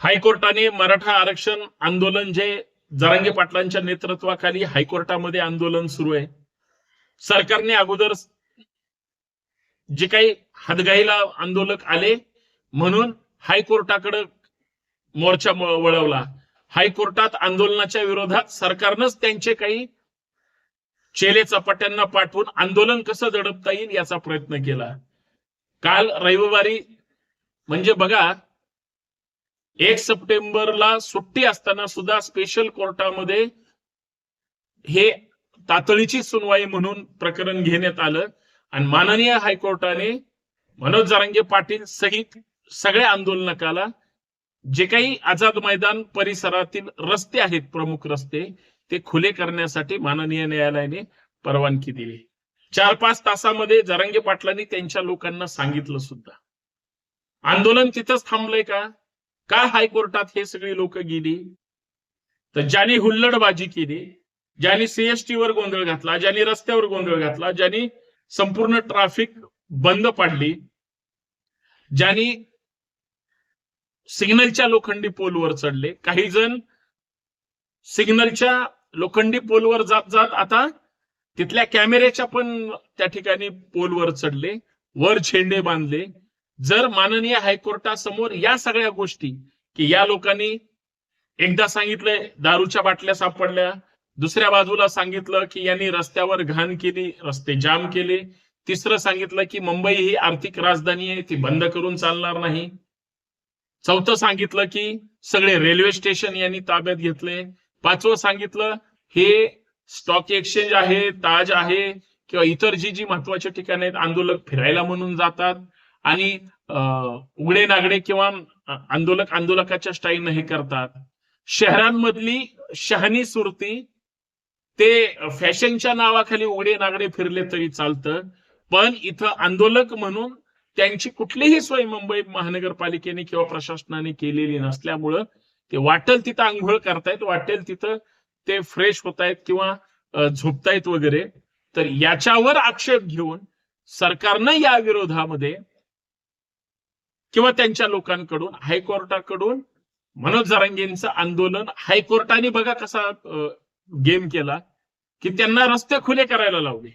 हायकोर्टाने मराठा आरक्षण आंदोलन जे जरांगे पाटलांच्या नेतृत्वाखाली हायकोर्टामध्ये आंदोलन सुरू आहे. सरकारने अगोदर जे काही हदगाईला आंदोलक आले म्हणून हायकोर्टाकडे मोर्चा वळवला. हायकोर्टात आंदोलनाच्या विरोधात सरकारनंच त्यांचे काही चेले चपाट्यांना पाठवून आंदोलन कसं दडपता येईल याचा प्रयत्न केला. काल रविवारी म्हणजे बघा एक सप्टेंबरला सुट्टी असताना सुद्धा स्पेशल कोर्टामध्ये हे तातडीची सुनवाई म्हणून प्रकरण घेण्यात आलं. आणि माननीय हायकोर्टाने मनोज जरांगे पाटील सहित सगळ्या आंदोलनकाला जे काही आझाद मैदान परिसरातील रस्ते आहेत प्रमुख रस्ते ते खुले करण्यासाठी माननीय न्यायालयाने परवानगी दिली. चार पाच तासामध्ये जरांगे पाटलांनी त्यांच्या लोकांना सांगितलं सुद्धा. आंदोलन तिथंच थांबलंय का? का हायकोर्टात हे सगळी लोक गेली? तर ज्यांनी हुल्लडबाजी केली ज्यांनी सीएसटी वर गोंधळ घातला ज्यांनी रस्त्यावर गोंधळ घातला ज्यांनी संपूर्ण ट्रॅफिक बंद पाडली ज्यांनी सिग्नलच्या लोखंडी पोलवर चढले काही जण सिग्नलच्या लोखंडी पोलवर जात जात आता तिथल्या कॅमेऱ्याच्या पण त्या ठिकाणी पोलवर चढले वर झेंडे बांधले जर माननीय हायकोर्टासमोर या सगळ्या गोष्टी की या लोकांनी एकदा सांगितलंय दारूच्या बाटल्या सापडल्या दुसऱ्या बाजूला सांगितलं की यांनी रस्त्यावर घाण केली रस्ते जाम केले तिसरं सांगितलं की मुंबई ही आर्थिक राजधानी आहे ती बंद करून चालणार नाही. चौथं सांगितलं की सगळे रेल्वे स्टेशन यांनी ताब्यात घेतले. पाचवं सांगितलं हे स्टॉक एक्सचेंज आहे ताज आहे किंवा इतर जी जी महत्वाची ठिकाणी आहेत आंदोलक फिरायला म्हणून जातात. आणि उघडे नागडे किंवा आंदोलक आंदोलकाच्या स्टाईलनं हे करतात. शहरांमधली शहाणी सुरती ते फॅशनच्या नावाखाली उघडे नागडे फिरले तरी चालतं. पण इथं आंदोलक म्हणून त्यांची कुठलीही सोय मुंबई महानगरपालिकेने किंवा प्रशासनाने केलेली नसल्यामुळं ते वाटेल तिथं आंघोळ करतायत वाटेल तिथं ते फ्रेश होत आहेत किंवा झोपतायत वगैरे. तर याच्यावर आक्षेप घेऊन सरकारनं या विरोधामध्ये किंवा त्यांच्या लोकांकडून हायकोर्टाकडून मनोज जरांगेंचं आंदोलन हायकोर्टाने बघा कसा गेम केला की त्यांना रस्ते खुले करायला लावले.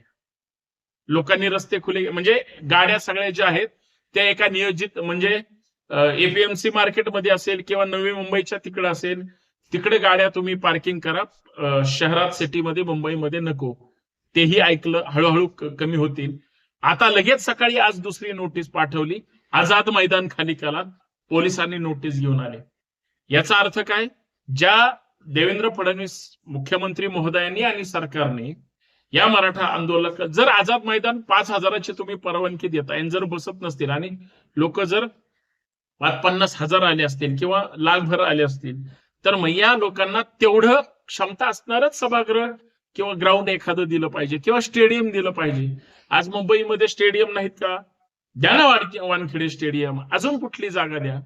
लोकांनी रस्ते खुले म्हणजे गाड्या सगळ्या ज्या आहेत त्या एका नियोजित म्हणजे एपीएमसी मार्केटमध्ये असेल किंवा नवी मुंबईच्या तिकडे असेल तिकडे गाड्या तुम्ही पार्किंग करा शहरात सिटीमध्ये मुंबईमध्ये नको. तेही ऐकलं हळूहळू कमी होतील. आता लगेच सकाळी आज दुसरी नोटीस पाठवली आझाद मैदान खाली करा पोलिसांनी नोटीस घेऊन आले. याचा अर्थ काय? ज्या देवेंद्र फडणवीस मुख्यमंत्री महोदयांनी आणि सरकारने या मराठा आंदोलक जर आझाद मैदान पाच हजाराची तुम्ही परवानगी देता जर बसत नसतील आणि लोक जर पाच पन्नास हजार आले असतील किंवा लाखभर आले असतील तर मग या लोकांना तेवढं क्षमता असणारच सभागृह किंवा ग्राउंड एखादं दिलं पाहिजे किंवा स्टेडियम दिलं पाहिजे. आज मुंबईमध्ये स्टेडियम नाहीत का? द्या ना वानखेडे स्टेडियम अजून कुठली जागा द्या.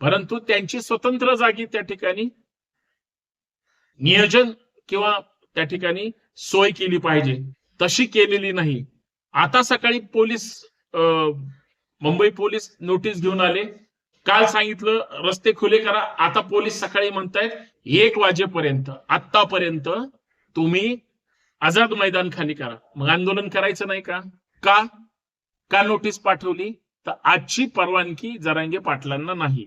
परंतु त्यांची स्वतंत्र जागी त्या ठिकाणी नियोजन किंवा त्या ठिकाणी सोय केली पाहिजे. तशी केलेली नाही. आता सकाळी पोलीस मुंबई पोलीस नोटीस घेऊन आले. काल सांगितलं रस्ते खुले करा. आता पोलीस सकाळी म्हणतायत एक वाजेपर्यंत आतापर्यंत तुम्ही आझाद मैदान खाली करा. मग आंदोलन करायचं नाही का? का? का नोटीस पाठवली? तर आजची परवानगी जरांगे पाटलांना नाही.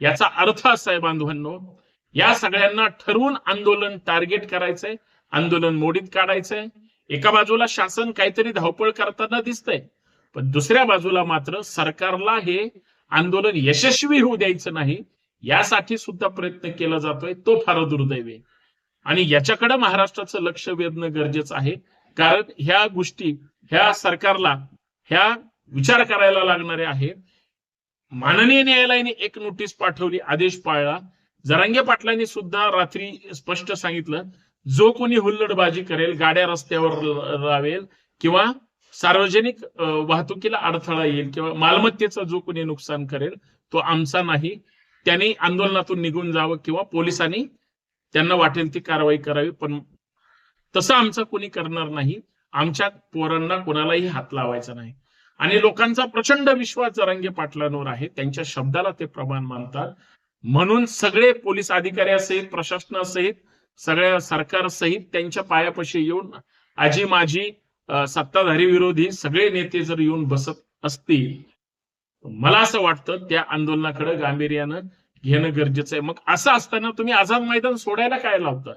याचा अर्थ असा आहे बांधवांनो या सगळ्यांना ठरवून आंदोलन टार्गेट करायचंय आंदोलन मोडीत काढायचंय. एका बाजूला शासन काहीतरी धावपळ करताना दिसतंय पण दुसऱ्या बाजूला मात्र सरकारला हे आंदोलन यशस्वी होऊ द्यायचं नाही यासाठी सुद्धा प्रयत्न केला जातोय तो फार दुर्दैव आहे. आणि याच्याकडे महाराष्ट्राचं लक्ष वेधणं गरजेचं आहे कारण ह्या गोष्टी ह्या सरकारला ह्या विचार करायला लागणारे आहेत. माननीय न्यायालयाने एक नोटीस पाठवली आदेश पाळला. जरांगे पाटलांनी सुद्धा रात्री स्पष्ट सांगितलं जो कोणी हुल्लडबाजी करेल गाड्या रस्त्यावर लावेल किंवा सार्वजनिक वाहतुकीला अडथळा येईल किंवा मालमत्तेचं जो कोणी नुकसान करेल तो आमचा नाही. त्यांनी आंदोलनातून निघून जावं किंवा पोलिसांनी त्यांना वाटेल ती कारवाई करावी पण तसं आमचं कोणी करणार नाही. आमच्या पोरांना कोणालाही हात लावायचा नाही. आणि लोकांचा प्रचंड विश्वास जरांगे पाटलांवर आहे. त्यांच्या शब्दाला ते प्रमाण मानतात. म्हणून सगळे पोलीस अधिकाऱ्यासहित प्रशासनासहित सगळ्या सरकारसहित त्यांच्या पायापाशी येऊन आजी माझी सत्ताधारी विरोधी सगळे नेते जर येऊन बसत असतील मला असं वाटतं त्या आंदोलनाकडे गांभीर्यानं घेणं गरजेचं आहे. मग असं असताना तुम्ही आझाद मैदान सोडायला काय लावता?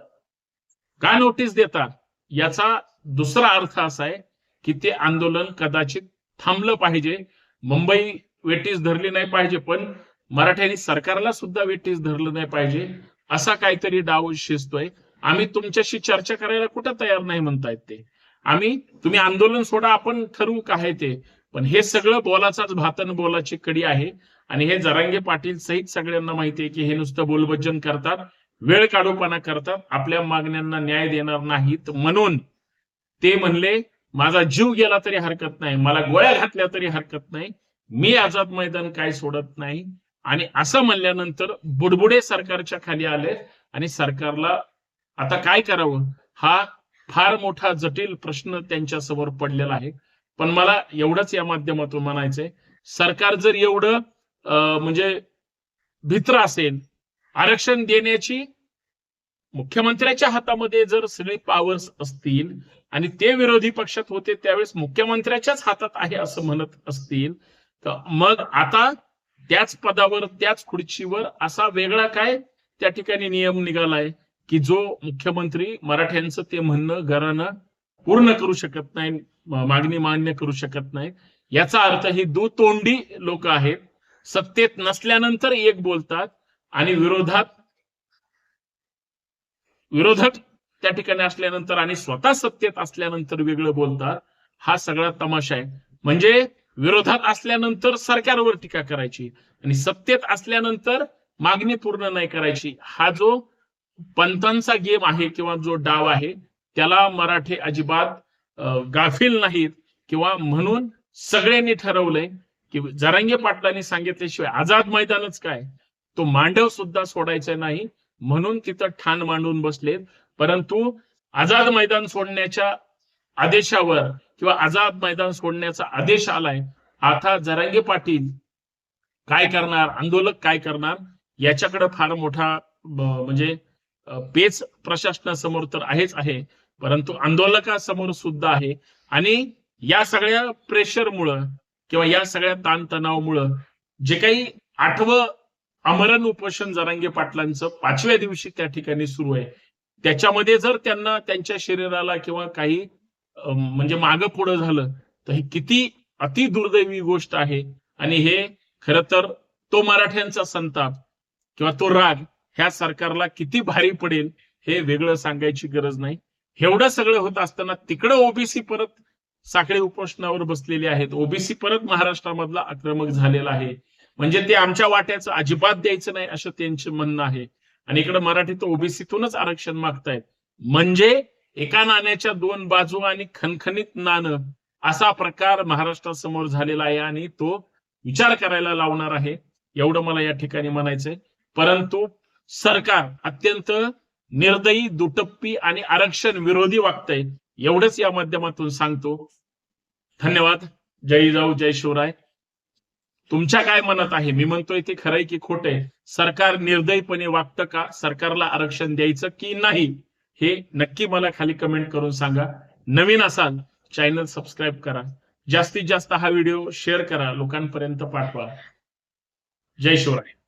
का नोटीस देतात याचा दुसरा अर्थ असा आहे की ते आंदोलन कदाचित थांबलं पाहिजे. मुंबई वेटीस धरली नाही पाहिजे पण मराठ्यांनी सरकारला सुद्धा वेटीस धरलं नाही पाहिजे असा काहीतरी डाव शिजतोय. आम्ही तुमच्याशी चर्चा करायला कुठं तयार नाही म्हणतायत ते. आम्ही तुम्ही आंदोलन सोडा आपण ठरवू काय ते. पण हे सगळं बोलाचाच भातन बोलाची कडी आहे. आणि हे जरांगे पाटील सहित सगळ्यांना माहिती आहे की हे नुसतं बोलबज्जन करतात. वेळ काढूपणा करतात आपल्या मागण्यांना न्याय देणार नाहीत म्हणून. ते म्हणले माझा जीव गेला तरी हरकत नाही मला गोळ्या घातल्या तरी हरकत नाही मी आझाद मैदान काय सोडत नाही. आणि असं म्हणल्यानंतर बुडबुडे सरकारच्या खाली आले आणि सरकारला आता काय करावं? हा फार मोठा जटिल प्रश्न त्यांच्यासमोर पडलेला आहे. पण मला एवढंच या माध्यमातून म्हणायचंय सरकार जर एवढं अं, म्हणजे भित्र असेल आरक्षण देण्याची मुख्यमंत्र्याच्या हातामध्ये जर सगळी पॉवर्स असतील आणि ते विरोधी पक्षात होते त्यावेळेस मुख्यमंत्र्याच्याच हातात आहे असं म्हणत असतील तर मग आता त्याच पदावर त्याच खुर्चीवर असा वेगळा काय त्या ठिकाणी नियम निघालाय की जो मुख्यमंत्री मराठ्यांचं ते म्हणणं घरानं पूर्ण करू शकत नाही मागणी मान्य करू शकत नाही याचा अर्थ ही दुतोंडी लोक आहेत. सत्तेत नसल्यानंतर एक बोलतात आणि विरोधात विरोधक त्या ठिकाणी असल्यानंतर आणि स्वतः सत्तेत असल्यानंतर वेगळं बोलतात हा सगळा तमाशा आहे. म्हणजे विरोधात असल्यानंतर सरकारवर टीका करायची आणि सत्तेत असल्यानंतर मागणी पूर्ण नाही करायची. हा जो पंतांचा गेम आहे किंवा जो डाव आहे त्याला मराठे अजिबात गाफील नाहीत किंवा म्हणून सगळ्यांनी ठरवलंय की जरांगे पाटलांनी सांगितल्याशिवाय आझाद मैदानच काय? तो मांडव सुद्धा सोडायचा नाही म्हणून तिथं ठाण मांडून बसलेत. परंतु आझाद मैदान सोडण्याच्या आदेशावर किंवा आझाद मैदान सोडण्याचा आदेश आलाय आता जरांगे पाटील काय करणार आंदोलक काय करणार याच्याकडे फार मोठा म्हणजे पेच प्रशासनासमोर तर आहेच आहे. परंतु आंदोलकासमोर सुद्धा आहे. आणि या सगळ्या प्रेशरमुळं किंवा या सगळ्या ताणतणावामुळं जे काही आठवं आमरण उपोषण जरांगे पाटलांचं पाचव्या दिवशी त्या ठिकाणी सुरू आहे. त्याच्यामध्ये जर त्यांना त्यांच्या शरीराला किंवा काही म्हणजे मागं पुढं झालं तर हे किती अति दुर्दैवी गोष्ट आहे. आणि हे खर तर तो मराठ्यांचा संताप किंवा तो राग ह्या सरकारला किती भारी पडेल हे वेगळं सांगायची गरज नाही. एवढं सगळं होत असताना तिकडं ओबीसी परत साखळी उपोषणावर बसलेले आहेत. ओबीसी परत महाराष्ट्रामधला आक्रमक झालेला आहे. म्हणजे ते आमच्या वाट्याचं अजिबात द्यायचं नाही असं त्यांचं म्हणणं आहे. आणि इकडे मराठीत ओबीसीतूनच आरक्षण मागतायत. म्हणजे एका नाण्याच्या दोन बाजू आणि खणखणीत नाणं असा प्रकार महाराष्ट्रासमोर झालेला आहे आणि तो विचार करायला लावणार आहे. एवढं मला या ठिकाणी म्हणायचंय. परंतु सरकार अत्यंत निर्दयी दुटप्पी आणि आरक्षण विरोधी वागतंय. एवढंच या माध्यमातून सांगतो. धन्यवाद. जय जाऊ जय शिवराय. तुमच्या काय मनात आहे? मी म्हणतोय ते खरंय की खोटंय सरकार निर्दयीपणे वागतं का? सरकारला आरक्षण द्यायचं की नाही? हे नक्की मला खाली कमेंट करून सांगा. नवीन असाल चॅनल सबस्क्राईब करा. जास्तीत जास्त हा व्हिडिओ शेअर करा. लोकांपर्यंत पाठवा. जय शिवराय.